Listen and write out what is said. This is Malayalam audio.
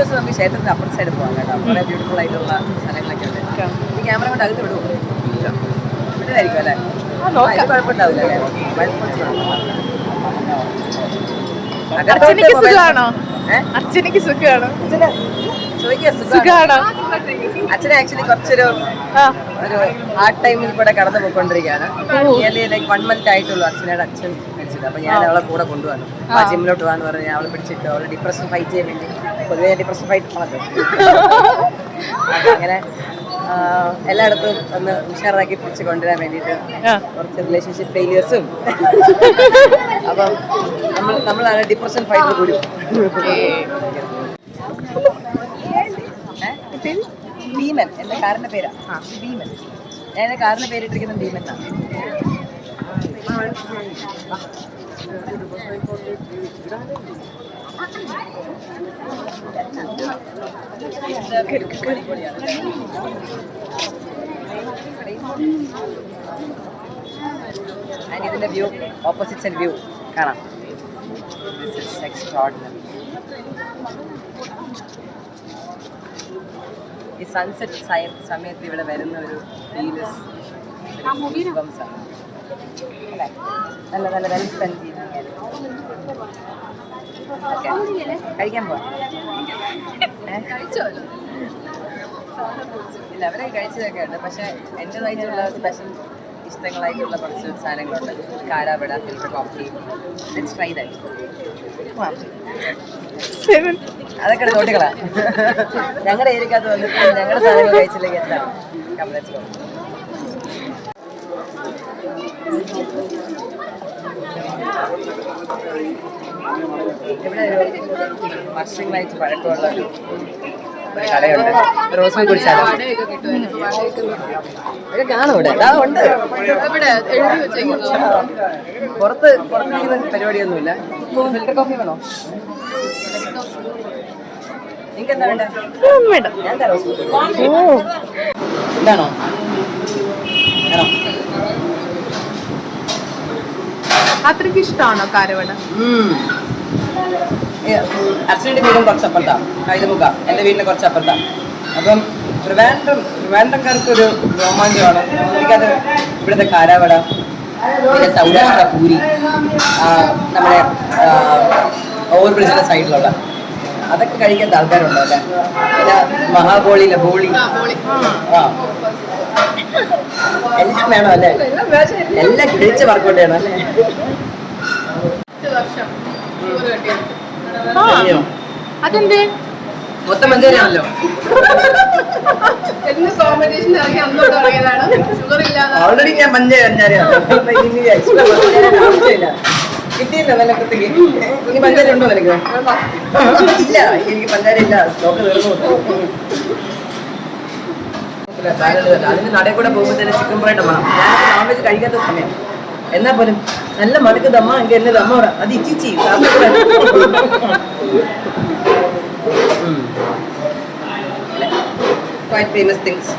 ദിവസം നമുക്ക് ക്ഷേത്രത്തിന്റെ അപ്പുറത്ത് സൈഡ് പോകാം കേട്ടോ. വളരെ ബ്യൂട്ടിഫുൾ ആയിട്ടുള്ള സ്ഥലങ്ങളൊക്കെ ഉണ്ട്. ഈ ക്യാമറ കൊണ്ട് അകത്ത് വിടുമോ വിടുമായിരിക്കും അല്ലേ? കുഴപ്പമുണ്ടാവില്ല അല്ലേ. അർച്ചനയ്ക്ക് സുഖമാണോ അർച്ചനയ്ക്ക് സുഖമാണോ? സുഖമാണോ അച്ഛനെ ആക്ച്വലി കുറച്ചൊരു ആ. ഒരു ഹാർഡ് ടൈമിൽ കൂടെ കടന്നു പോയിക്കൊണ്ടിരിക്കുകയാണ്. നിയർലി ലൈക്ക് വൺ മന്ത് ആയിട്ടുള്ളൂ അച്ഛനോട് അച്ഛൻ മരിച്ചത്. അപ്പൊ ഞാൻ അവളെ കൂടെ കൊണ്ടുവന്നു. ആ. ജിമ്മിലോട്ട് പോകാന്ന് പറഞ്ഞ് ഞാൻ അവളെ പിടിച്ചിട്ട് അവളെ ഡിപ്രഷൻ ഫൈറ്റ് ചെയ്യാൻ വേണ്ടി പൊതുവേ ഡിപ്രഷൻ ആയിട്ടുള്ളത് അങ്ങനെ എല്ലായിടത്തും ഒന്ന് ഉഷാറാക്കി പിടിച്ച് കൊണ്ടുവരാൻ വേണ്ടിയിട്ട് കുറച്ച് റിലേഷൻഷിപ്പ് ഫെയിലിയേഴ്സും അപ്പം നമ്മൾ നമ്മളാണ് ഡിപ്രഷൻ ഫൈറ്റ് കൂടി? ഭീമൻ എന്റെ കാറിന്റെ പേരാ. ഭീമൻ. ഞാൻ എന്റെ കാറിന്റെ പേരിട്ടിരിക്കുന്ന ഭീമൻ എന്നാണ് ആൻഡ് ഇതിന്റെ വ്യൂ ഓപ്പോസിറ്റ് വ്യൂ കാണാം. ഈ സൺസെറ്റ് സമയത്ത് ഇവിടെ വരുന്ന ഒരു ഫീൽ നല്ല നല്ല വെൽ സ്പെൻഡ് കഴിക്കാൻ പോവാ? ഇല്ല അവരെ കഴിച്ചതൊക്കെ ഉണ്ട്. പക്ഷെ എന്റെതായിട്ടുള്ള സ്പെഷ്യൽ ഇഷ്ടങ്ങളായിട്ടുള്ള കുറച്ച് സാധനങ്ങളുണ്ട്. കാരാവിട filter coffee let's try that അതൊക്കെ തോട്ടികളാ ഞങ്ങളുടെ ഏരിയക്കകത്ത് വന്നിട്ട് ഞങ്ങളുടെ സാധനങ്ങൾ കഴിച്ചില്ലെങ്കിൽ എന്താ? കംപ്ലൈൻസ് ഇവിടെ വർഷങ്ങളായിട്ട് പഴക്കമുള്ള ഒരു കടയുണ്ട്. റോസ് കുടിച്ചാലോ അതൊക്കെ കാണും ഇവിടെ. അതാ ഉണ്ട്. പുറത്ത് പുറത്തിരിക്കുന്ന പരിപാടിയൊന്നുമില്ല. ഫിൽറ്റർ കോഫി വേണോ? നിങ്ങൾക്ക് എന്താ ഞാൻ തരാം. എന്താണോ അത്രയ്ക്ക് ഇഷ്ടമാണോ കാരവട? അച്ഛന്റെ വീടും കുറച്ച് അപ്പുറത്താണ്. കൈതമുഖ എന്റെ വീടിന് കുറച്ച് അപ്പുറത്താണ്. അപ്പം ട്രിവാൻഡ്രം ട്രിവാൻഡ്രംകാർക്ക് ഒരു രോമാഞ്ചമാണ്. എനിക്കത് ഇവിടുത്തെ കാരാവട പിന്നെ സൗരാഷ്ട്ര പൂരി ആ, നമ്മുടെ ഓവർ ബ്രിഡ്ജിന്റെ സൈഡിലുള്ള. അതൊക്കെ കഴിക്കാൻ ആൾക്കാരുണ്ടോ അല്ലേ പിന്നെ മഹാബോളിയിലെ ബോളി. ആ. എല്ലാം വേണം അല്ലേ? എല്ലാം കിഴിച്ച് വർക്കൗട്ട് ചെയ്യണം അല്ലേ? വർഷം? അതെന്തേ? മൊത്തം മഞ്ചേരിയാണല്ലോ ഓൾറെഡി ഞാൻ കിട്ടിയില്ല ഇനി പഞ്ചാരി ഉണ്ടോ നിനക്ക്? ഇല്ല എനിക്ക് പഞ്ചാരി ഇല്ല. സ്റ്റോക്ക് തീർന്നു. അതിന് നടയിൽ കൂടെ പോകുമ്പോഴത്തേന് ചിക്കൻ പൊറോട്ട വേണം. ഞാൻ നോൺ വെജ് കഴിക്കാത്ത സമയം. എന്നാ പോലും നല്ല മടുക്ക് ദമ്മ എങ്കിൽ എന്നെ ദമ്മ പറ അത് ഇച്ചിച്ചി ക്വൈറ്റ് ഫേമസ് തിങ്സ്